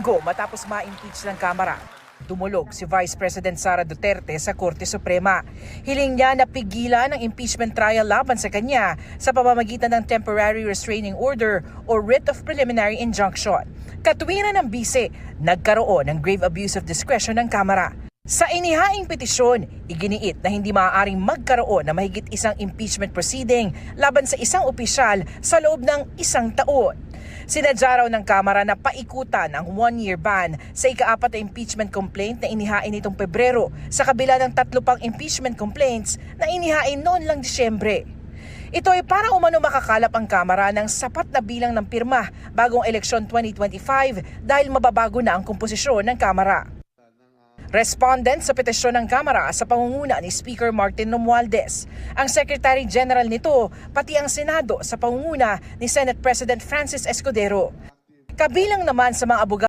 Linggo matapos ma-impeach ng Kamara. Tumulog si Vice President Sara Duterte sa Korte Suprema. Hiling niya na pigilan ang impeachment trial laban sa kanya sa pamamagitan ng Temporary Restraining Order o Writ of Preliminary Injunction. Katwiran ng bise, nagkaroon ng grave abuse of discretion ng Kamara. Sa inihaing petisyon, iginiit na hindi maaaring magkaroon na mahigit isang impeachment proceeding laban sa isang opisyal sa loob ng isang taon. Sinadya raw ng Kamara na paikutan ang one-year ban sa ikaapat na impeachment complaint na inihain nitong Pebrero sa kabila ng tatlo pang impeachment complaints na inihain noon lang Disyembre. Ito ay para umano makakalap ang Kamara ng sapat na bilang ng pirma bagong eleksyon 2025 dahil mababago na ang komposisyon ng Kamara. Respondent sa petisyon ng Kamara sa pangunguna ni Speaker Martin Romualdez. Ang Secretary General nito, pati ang Senado sa pangunguna ni Senate President Francis Escudero. Kabilang naman sa mga abogado